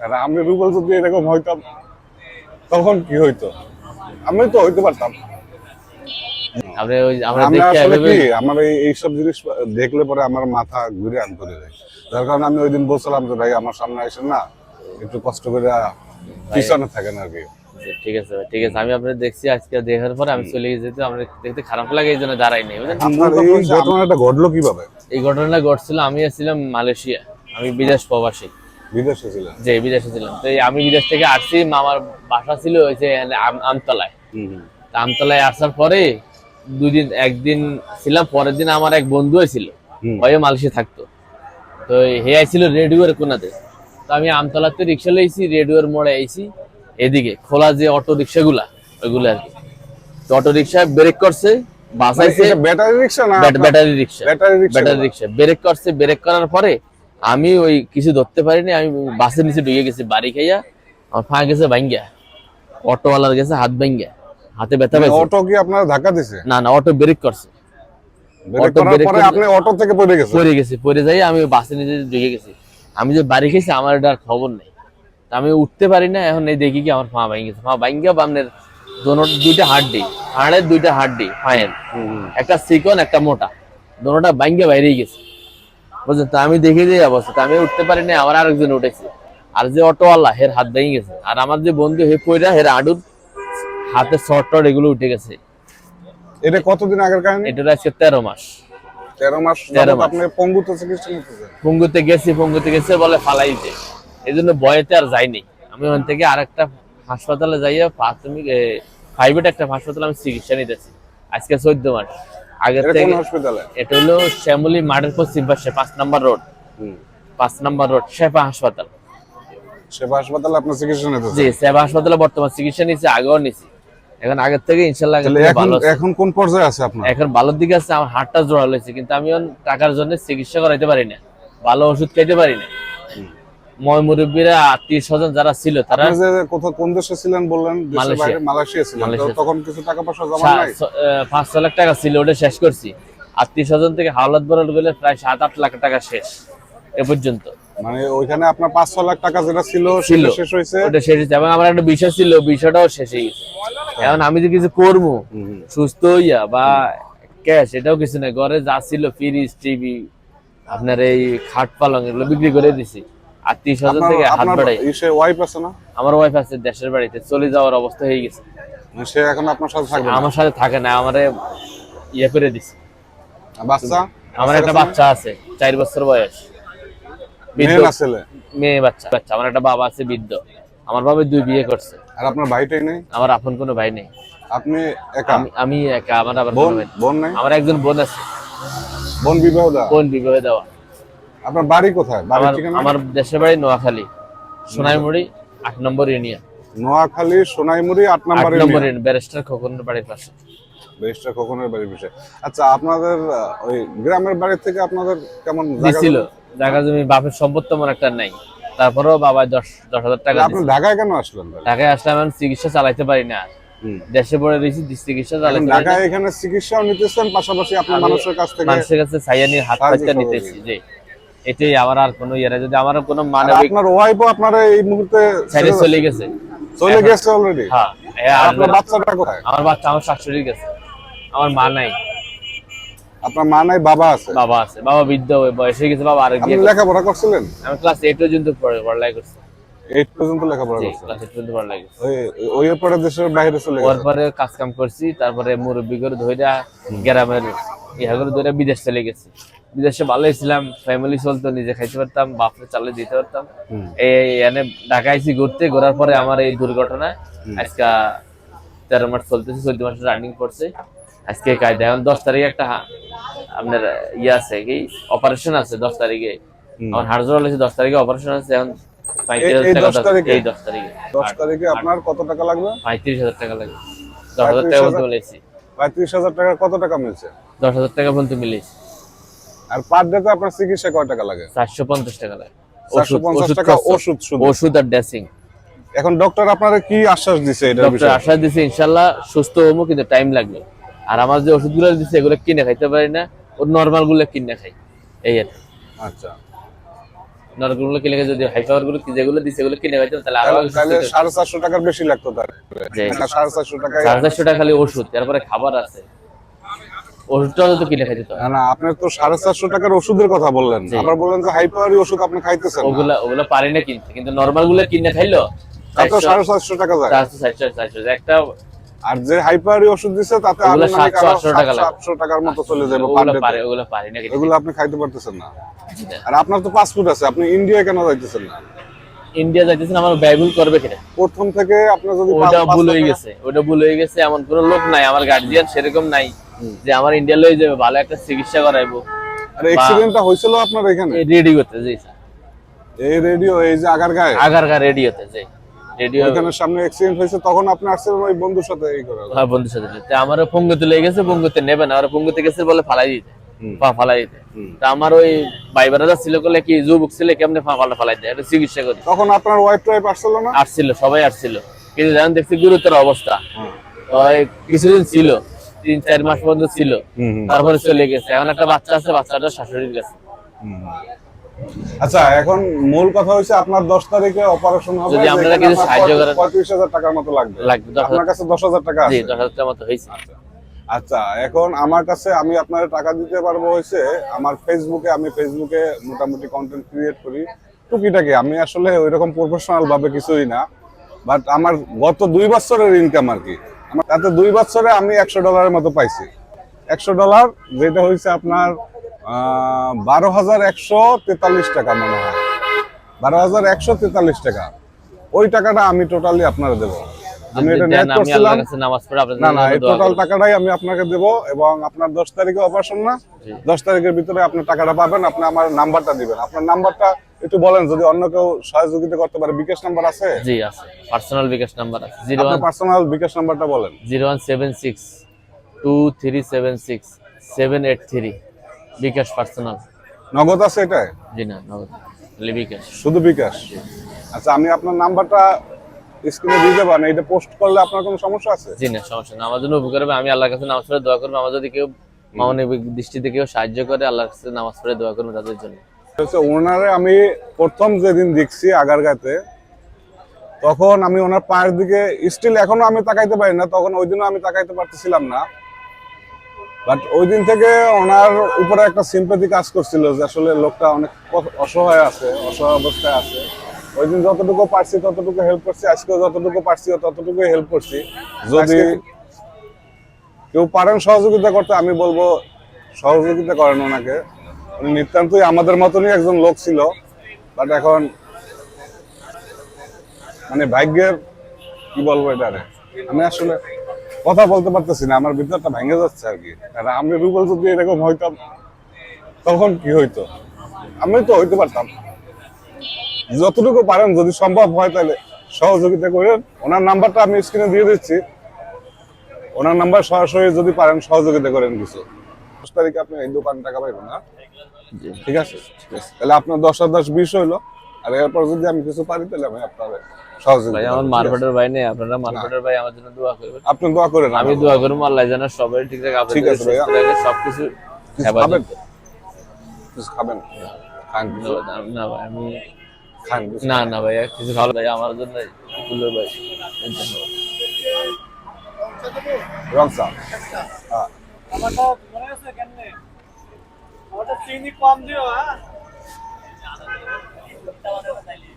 আর আমি রুবেল যদি এরকম হইতাম তখন কি হইতো? আমি তো হইতে পারতাম। আমরা এইসব জিনিস দেখলে পরে আমার মাথা ঘুরে আন করে যায় যার কারণে আমি ওই দিন বলছিলাম যে ভাই আমার সামনে আসেন না একটু কষ্ট করে পিছনে থাকেন আর কি। ঠিক আছে ঠিক আছে। আমি আপনার দেখছি আজকে দেখার পরে আমি চলে গেছি তো আমার দেখতে খারাপ লাগে এই জন্য দাঁড়াই নেই আপনার এই ঘটনাটা ঘটলো কীভাবে? এই ঘটনাটা ঘটছিল আমি ছিলাম মালয়েশিয়া। আমি বিদেশ প্রবাসী। বিদেশে ছিলেন? যে বিদেশে ছিলাম। তো আমি বিদেশ থেকে আসছি মামার বাসা ছিল ওই যে আমতলায়। আমতলায় আসার পরে দুই দিন একদিন ছিলাম পরের দিন আমার এক বন্ধু ছিল ওই মালয়েশিয়া থাকতো। তো হে আইছিল রেডিওর কোনাতে। তো আমি আমতলাতে রিক্সা লইছি রেডিওর মোড়ে আইছি এদিকে খোলা যে অটো রিক্সাগুলা ওইগুলো আর কি। তো অটো রিক্সা ব্রেক করছে বাস আইছে। ব্যাটারি রিক্সা না battery rickshaw. Battery rickshaw? Battery rickshaw. Brake করছে ব্রেক করার পরে আমি ওই কিছু ধরতে পারিনি আমি বাসের নিচে ঢুকে গেছি বাড়ি খাইয়া আমার পা গেছে ভাঙ্গিয়া। অটোওয়ালার গেছে হাত ভাঙ্গিয়া হাতে ব্যথা পাইছে। অটো কি আপনার ধাক্কা দিছে? না না অটো ব্রেক করছে। ব্রেক অটো ব্রেক করে- আপনি অটো থেকে পড়ে গেছেন? পড়ে গেছি পড়ে যাই আমি বাসের নিচে ঢুকে গেছি। আমি যে বাড়ি খেয়েছি আমার এটা আর খবর নেই। আমি উঠতে পারি না এখন এই দেখি কি আমার পা ভাঙ্গি গেছে পা ভাঙ্গিয়া বামনের দুইটা হাড্ডি হাড়ের দুইটা হাড্ডি পায়ের। একটা চিকন একটা মোটা। দোনোটা ভাঙ্গিয়া বাইরেই গেছে। বুঝলেন তো আমি দেখে যে অবস্থা আমি উঠতে পারি না আমার আরেকজন উঠেছে। আর যে অটোওয়ালা হের হাত ভেঙে গেছে। আর আমার যে বন্ধু হে কইরা হের আডুর হাতে শর্ট টট এগুলো উঠে গেছে। এটা কতদিন আগের কাহিনী? এটার আজকে তেরো মাস। তেরো মাস তেরো মাস। আপনি পঙ্গুতে চিকিৎসা পঙ্গুতে গেছি পঙ্গুতে গেছে বলে ফালাইতে এই জন্য বয়েতে আর যাইনি। আমি ওখান থেকে আরেকটা হাসপাতালে যাইয়া প্রাথমিক প্রাইভেট একটা হাসপাতালে আমি চিকিৎসা নিতেছি। আজকে চোদ্দ মাস। কোন থেকে হসপিটালে এটা হলো শ্যামলী পাঁচ নাম্বার রোড। পাঁচ নাম্বার রোড শেফা হাসপাতাল। সেবা হাসপাতালে আপনার চিকিৎসা নিতেছেন জি সেবা হাসপাতালে বর্তমান চিকিৎসা নিচ্ছি আগেও নিছি এখন আগের থেকে ইনশাল্লাহ ভালো এখন কোন পর্যায়ে আছে আপনার? এখন ভালোর দিকে আছে আমার হাতটা জোড়া হয়েছে কিন্তু আমি টাকার জন্য চিকিৎসা করাইতে পারি না। ভালো ওষুধ খাইতে পারি না। ময় মুরব্বীরা আত্মীয় স্বজন যারা ছিল তারা কোথাও কোন দেশে ছিলেন বললেন মালয়েশিয়া। ছিলেন তখন কিছু টাকা পয়সা জমা নাই? লাখ টাকা ছিল ওটা শেষ করছি। আত্মীয় স্বজন থেকে হাওলাত বরল গেলে প্রায় সাত আট লাখ টাকা শেষ এ পর্যন্ত। মানে ওইখানে আপনার পাঁচ ছ লাখ টাকা যেটা ছিল। সেটা শেষ হয়েছে? ওটা শেষ হয়েছে। এবং আমার একটা বিষয় ছিল বিষয়টাও শেষ হয়ে গেছে। এখন আমি যে কিছু করব সুস্থ হইয়া বা ক্যাশ এটাও কিছু নাই। ঘরে যা ছিল ফ্রিজ টিভি আপনার এই খাট পালং এগুলো বিক্রি করে দিছি। স্বজন আপনার থেকে হাত বাড়াই। ওয়াইফ আছে না? আমার ওয়াইফ আছে দেশের বাড়িতে চলে যাওয়ার অবস্থা হয়ে গেছে। সে এখন আপনার সাথে থাকবে না? আমার সাথে থাকে না আমারে ইয়ে করে দিছে। বাচ্চা? আমার একটা বাচ্চা আছে চার বছর বয়স। মেয়ে বাচ্চা বাচ্চা। আমার একটা বাবা আছে বৃদ্ধ। আমার বাবা দুই বিয়ে করছে। আর আপনার ভাইটাই নেই? আমার আপন কোনো ভাই নেই। আপনি একা? আমি একা আমার আবার বোন। বোন নাই? আমার একজন বোন আছে। বোন বিবাহ দেওয়া? বোন বিবাহে দেওয়া। আপনার বাড়ি কোথায়? বাড়ির ঠিকানা? আমার দেশের বাড়ি নোয়াখালী সোনাইমুড়ি আট নম্বর ইউনিয়ন। নোয়াখালী সোনাইমুড়ি আট নম্বর ইউনিয়ন। ব্যারিস্টার খোকনের বাড়ির পাশে। বেশটা খোকনের বাড়ির বিষয় আচ্ছা আপনাদের ওই গ্রামের বাড়ি থেকে আপনাদের কেমন জায়গা জমি? বাপের সম্পদ তেমন একটা নাই। তারপরেও বাবা দশ দশ হাজার টাকা আপনি ঢাকায় কেন আসলেন ঢাকায় আসলে আমি চিকিৎসা চালাইতে পারি না। দেশে পড়ে রয়েছি চিকিৎসা চালাইতে ঢাকায় এখানে চিকিৎসাও নিতেছেন পাশাপাশি আপনি মানুষের কাছ থেকে মানুষের কাছে চাইয়া নিয়ে হাত নিতেছি যে এটাই আমার আর কোনো ইয়ারে যদি আমার কোনো মানবিক আপনার ওয়াইফও আপনার এই মুহূর্তে ছেড়ে চলে গেছে। চলে গেছে অলরেডি হ্যাঁ আপনার বাচ্চাটা কোথায়? আমার বাচ্চা আমার শাশুড়ি গেছে। আমার মা নাই। আপনার মা নাই বাবা আছে? বাবা আছে। বাবা বৃদ্ধ হয়ে বয়স হয়ে গেছে বাবা আর। লেখাপড়া করছিলেন? আমি ক্লাস এইট পর্যন্ত পড়ে পড়ালেখা করছি। পর্যন্ত লেখাপড়া ক্লাস পর্যন্ত পড়ালেখা করছি। ওই পরে দেশের বাইরে চলে গেছে। পরে কাজ কাম করছি তারপরে মুরব্বী করে ধইরা গ্রামের ইহা করে ধরে বিদেশ চলে গেছি। বিদেশে ভালোই ছিলাম ফ্যামিলি চলতো নিজে খাইতে পারতাম বাপরে চালে দিতে পারতাম। এই এনে ঢাকা আইছি ঘুরতে ঘোরার পরে আমার এই দুর্ঘটনা আজকে তেরো মাস চলতেছে চলতি মাসে রানিং করছে আজকে কায়দা এখন দশ তারিখে একটা আপনার ইয়ে আছে কি অপারেশন আছে দশ তারিখে। আমার হাড় জোড়া লেগেছে দশ তারিখে অপারেশন আছে এখন এই- এই হাজার টাকা 10 দর- তারিখে? এই দশ তারিখে। দশ তারিখে আপনার কত টাকা লাগবে? পঁয়ত্রিশ হাজার টাকা লাগে দশ হাজার টাকা পর্যন্ত মিলেছি। পঁয়ত্রিশ হাজার টাকা কত টাকা মিলছে? দশ হাজার টাকা পর্যন্ত মিলেছি। আর পার আপনার চিকিৎসা কয় টাকা লাগে? চারশো পঞ্চাশ টাকা লাগে। চারশো ওষুধ পঞ্চাশ ওষুধ টাকা ওষুধ ওষুধ আর ড্রেসিং। এখন ডক্টর আপনারা কি আশ্বাস দিছে ডক্টর দিছে ইনশাল্লাহ সুস্থ হব কিন্তু টাইম লাগবে। আর আমার যে ওষুধগুলো দিচ্ছে এগুলো কিনে খাইতে পারি না। ওর নর্মালগুলো কিনে খাই। এই আর। আচ্ছা। কিনে যদি হাই পাওয়ারগুলো যেগুলো দিছে এগুলো কিনে খাইতাম তাহলে আরও সাড়ে চারশো টাকার বেশি লাগতো তার সাড়ে চারশো টাকায় সাড়ে চারশো টাকা খালি ওষুধ তারপরে খাবার আছে। ওষুধটাও তো কিনে খাইতে হয়। না তো সাড়ে চারশো টাকার ওষুধের কথা বললেন। আবার বললেন যে হাই ওষুধ আপনি খাইতেছেন ওগুলা ওগুলা পারি না কিনতে। কিন্তু নরমালগুলো কিনে খাইলো সাড়ে চারশো টাকা যায়। চারশো চারশো চারশো। একটা আর যে হাই পাওয়ারি ওষুধ তাতে ওগুলা আনুমানিক 700, আরও 800 টাকা লাগে। 700 টাকার মতো চলে যাবে এগুলো আপনি খাইতে পারতেছেন না। আর আপনার তো পাসপোর্ট আছে আপনি ইন্ডিয়া কেন যাইতেছেন না? ইন্ডিয়া যাইতেছেন আমার ব্যয়বহুল করবে কিনা? প্রথম থেকে আপনার যদি ওটা ভুল হয়ে গেছে ওটা ভুল হয়ে গেছে এমন কোনো লোক নাই আমার গার্জিয়ান সেরকম নাই যে আমার ইন্ডিয়া লয়ে যাবে ভালো একটা চিকিৎসা করাইবো। আর অ্যাক্সিডেন্টটা হয়েছিল আপনার এখানে? রেডি করতে জি স্যার। এই রেডিও এই যে আগার গায়ে আগারগা রেডি হতে জি। রেডিও ওইখানে সামনে অ্যাক্সিডেন্ট হয়েছে তখন আপনি আসছিলেন ওই বন্ধুর সাথে এই করে হ্যাঁ বন্ধুর সাথে। তো আমারও পঙ্গুতে লেগে গেছে পঙ্গুতে নেবে না। আর পঙ্গুতে গেছে বলে ফালাই দিতে। পা ফালাই দিতে। তা আমার ওই ভাইবারা ছিল বলে কি যুবক ছিল কেমনে পা ফালা ফালাই দেয়? এটা চিকিৎসা করি। তখন আপনার ওয়াইফ টাইপ আসছিল না? আসছিল সবাই আসছিল। কিন্তু যখন দেখছি গুরুতর অবস্থা। ওই কিছুদিন ছিল তিন চার মাস পর্যন্ত ছিল। তারপরে চলে গেছে। এখন একটা বাচ্চা আছে বাচ্চাটা শাশুড়ির কাছে। আচ্ছা এখন মূল কথা হচ্ছে আপনার দশ তারিখে অপারেশন হবে যদি আপনারা কিছু সাহায্য করেন। পঁয়ত্রিশ হাজার টাকার মতো লাগবে। লাগবে আপনার কাছে দশ হাজার টাকা আছে। দশ হাজার টাকার মতো হয়েছে। আচ্ছা এখন আমার কাছে আমি আপনার টাকা দিতে পারব হয়েছে আমার ফেসবুকে আমি ফেসবুকে মোটামুটি কন্টেন্ট ক্রিয়েট করি। টুকিটাকি আমি আসলে ওইরকম প্রফেশনাল ভাবে কিছুই না বাট আমার গত দুই বছরের ইনকাম আর কি। আমার তাতে দুই বছরে আমি একশো ডলারের মতো পাইছি। একশো ডলার যেটা হয়েছে আপনার বারো হাজার একশো তেতাল্লিশ টাকা মনে হয়। বারো হাজার একশো তেতাল্লিশ টাকা। ওই টাকাটা আমি টোটালি আপনার দেবো। আমি এটা নেট করছিলাম। না না এই টোটাল টাকাটাই আমি আপনাকে দেব এবং আপনার দশ তারিখে অপারেশন না। দশ তারিখের ভিতরে আপনার টাকাটা পাবেন আপনি আমার নাম্বারটা দিবেন। আপনার নাম্বারটা একটু বলেন যদি অন্য কেউ সহযোগিতা করতে পারে। বিকাশ নাম্বার আছে? জি আছে। পার্সোনাল বিকাশ নাম্বার আছে। জিরো আপনার পার্সোনাল বিকাশ নাম্বারটা বলেন। Zero one seven six two three seven six seven eight three bKash personal. Nagad আছে এটা জি না নগদ। বিকাশ। শুধু বিকাশ? আচ্ছা আমি আপনার নাম্বারটা স্ক্রিনে দিয়ে দেবেন এটা পোস্ট করলে আপনার কোনো সমস্যা আছে? জি না সমস্যা না আমার জন্য উপকার হবে আমি আল্লাহর কাছে নামাজ পড়ে দোয়া করব। আমার যদি কেউ মামনিক দৃষ্টিতে কেউ সাহায্য করে আল্লাহর কাছে নামাজ পড়ে দোয়া করব তাদের জন্য। হচ্ছে ওনারে আমি প্রথম যেদিন দেখছি আগারগাতে তখন আমি ওনার পায়ের দিকে স্টিল এখনও আমি তাকাইতে পারি না তখন ওই দিনও আমি তাকাইতে পারতেছিলাম না। বাট ওই দিন থেকে ওনার উপরে একটা সিম্পাথি কাজ করছিল যে আসলে লোকটা অনেক অসহায় আছে অসহায় অবস্থায় আছে। ওই দিন যতটুকু পারছি ততটুকু হেল্প করছি। আজকে যতটুকু পারছি ততটুকু হেল্প করছি। যদি কেউ পারেন সহযোগিতা করতে আমি বলব সহযোগিতা করেন ওনাকে। উনি নিতান্তই আমাদের মতনই একজন লোক ছিল বাট এখন মানে ভাগ্যের কি বলব এটা আমি আসলে কথা বলতে পারতেছি না আমার ভিতরটা ভেঙে যাচ্ছে আর কি। আমি রুবেল যদি এরকম হইতাম তখন কি হইতো? আমি তো হইতে পারতাম। যতটুকু পারেন যদি সম্ভব হয় তাহলে সহযোগিতা করেন। ওনার নাম্বারটা আমি স্ক্রিনে দিয়ে দিচ্ছি। ওনার নাম্বার সরাসরি যদি পারেন সহযোগিতা করেন কিছু। দশ তারিখে আপনি এই দোকান টাকা পাইবেন না জি। ঠিক আছে। তাহলে আপনার দশ আর দশ বিশ হইল। আর এরপর যদি আমি কিছু পারি তাহলে আমি আপনার ভাই আমার করব, ঠিক আছে? মারপেটের ভাই নেই আপনারা মারপেটের ভাই আমার জন্য দোয়া করবেন। আপনি দোয়া করেন আমি দোয়া করব আল্লাহ যেন সবাই ঠিকঠাক ঠিক আপনাদের আছে ভাইয়া। সবকিছু খাবেন? কিছু খাবেন? খান না, না ভাই আমি খান কিছু। না না ভাইয়া কিছু ভালো ভাই আমার জন্য এগুলো ভাই। এর জন্য। রং চা। হ্যাঁ আমারটা মনে আছে কেমনে? আমারটা চিনি কম দিও হ্যাঁ? ಅಂತ ಒಂದು